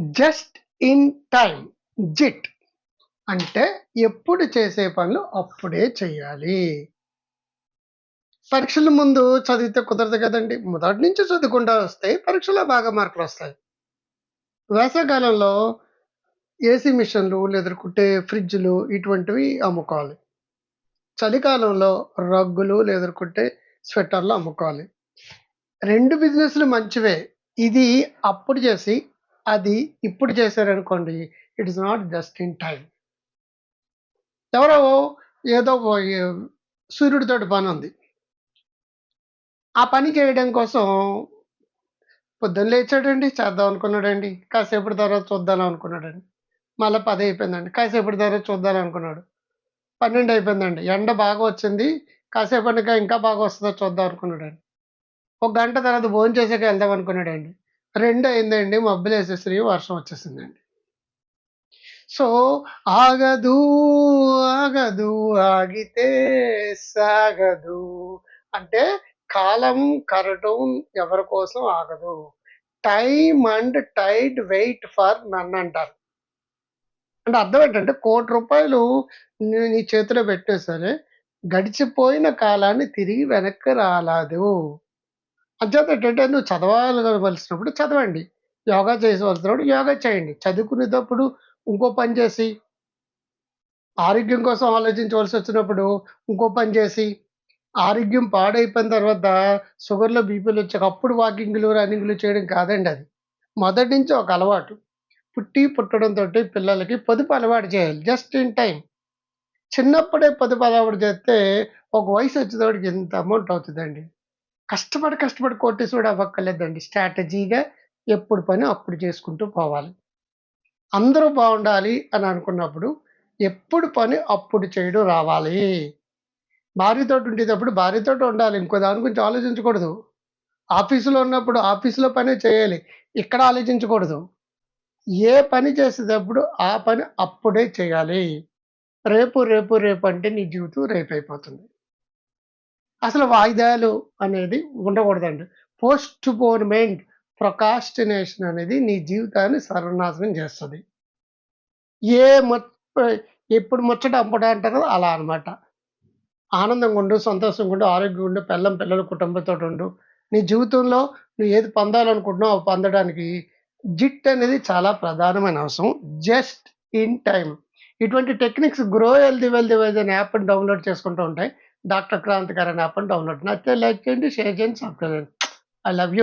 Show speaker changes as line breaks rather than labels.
Just in time JIT. అంటే ఎప్పుడు చేసే పనులు అప్పుడే చేయాలి. పరీక్షల ముందు చదివితే కుదరదు కదండి. మొదటి నుంచి చదువుకుంటా వస్తాయి పరీక్షలో బాగా మార్కులు వస్తాయి. వేసవికాలంలో ఏసీ మిషన్లు లేదనుకుంటే ఫ్రిడ్జ్లు ఇటువంటివి అమ్ముకోవాలి. చలికాలంలో రగ్గులు లేదనుకుంటే స్వెటర్లు అమ్ముకోవాలి. రెండు బిజినెస్లు మంచివే. ఇది అప్పుడు చేసి అది ఇప్పుడు చేశారనుకోండి it is not just in time ఎవరో ఏదో సూర్యుడితోటి పని ఉంది. ఆ పని చేయడం కోసం పొద్దున్న లేచాడండి చేద్దాం అనుకున్నాడండి కాసేపటి తర్వాత చూద్దాం అనుకున్నాడండి. మళ్ళీ పది అయిపోయిందండి కాసేపటి తర్వాత చూద్దాం అనుకున్నాడు. పన్నెండు అయిపోయిందండి ఎండ బాగా వచ్చింది కాసేపటిగా ఇంకా బాగా వస్తుందో చూద్దాం అనుకున్నాడండి. ఒక గంట తర్వాత భోజనం చేసాక వెళ్దాం అనుకున్నాడండి. రెండు అయిందండి మబ్బులు వేసేసి వర్షం వచ్చేసిందండి. సో ఆగదు ఆగదు ఆగితే సాగదు. అంటే కాలం కరటం ఎవరి కోసం ఆగదు. Time and tide wait for none అంటారు. అంటే అర్థం ఏంటంటే కోటి రూపాయలు నీ నీ చేతిలో పెట్టేసరే సరే గడిచిపోయిన కాలాన్ని తిరిగి వెనక్కి రాలేదు. అంచేత ఏంటంటే నువ్వు చదవాలవలసినప్పుడు చదవండి. యోగా చేయవలసినప్పుడు యోగా చేయండి. చదువుకునేటప్పుడు ఇంకో పని చేసి ఆరోగ్యం కోసం ఆలోచించవలసి వచ్చినప్పుడు ఇంకో పని చేసి ఆరోగ్యం పాడైపోయిన తర్వాత షుగర్లో బీపీలు వచ్చాక అప్పుడు వాకింగ్లు రన్నింగ్లు చేయడం కాదండి అది. మొదటి నుంచి ఒక అలవాటు. పుట్టి పుట్టడంతో పిల్లలకి పొదుపు అలవాటు చేయాలి. Just in time. చిన్నప్పుడే పొదుపు అలవాటు చేస్తే ఒక వయసు వచ్చేటప్పటికి ఎంత అమౌంట్ అవుతుందండి. కష్టపడి కష్టపడి కోటేశ్వరుడు అవ్వక్కర్లేదండి. స్ట్రాటజీగా ఎప్పుడు పని అప్పుడు చేసుకుంటూ పోవాలి. అందరూ బాగుండాలి అని అనుకున్నప్పుడు ఎప్పుడు పని అప్పుడు చేయడం రావాలి. భార్యతో ఉండేటప్పుడు భార్యతో ఉండాలి. ఇంకో దాని గురించి ఆలోచించకూడదు. ఆఫీసులో ఉన్నప్పుడు ఆఫీసులో పనే చేయాలి. ఇక్కడ ఆలోచించకూడదు. ఏ పని చేసేటప్పుడు ఆ పని అప్పుడే చేయాలి. రేపు రేపు రేపు అంటే నీ జీవితం రేపు అయిపోతుంది అసలు వాయిదాలు అనేది ఉండకూడదండి. పోస్ట్ పోన్మెంట్ ప్రొకాస్టినేషన్ అనేది నీ జీవితాన్ని సర్వనాశనం చేస్తుంది. ఏ ఎప్పుడు ముచ్చట అమ్మట అంటారో అలా అనమాట ఆనందంగా ఉండు సంతోషంగా ఉండు ఆరోగ్యంగా ఉండు పిల్లం పిల్లలు కుటుంబంతో ఉండు. నీ జీవితంలో నువ్వు ఏది పొందాలనుకుంటున్నావు అవి పొందడానికి జిట్ అనేది చాలా ప్రధానమైన అవసరం. జస్ట్ ఇన్ టైం ఇటువంటి techniques grow healthy wealthy wealthy అనే యాప్ని డౌన్లోడ్ చేసుకుంటూ ఉంటాయి. డాక్టర్ క్రాంతికారి అనే యాప్ని డౌన్లోడ్ నచ్చితే లైక్ చేయండి షేర్ చేయండి సబ్స్క్రైబ్ చేయండి ఐ లవ్ యూ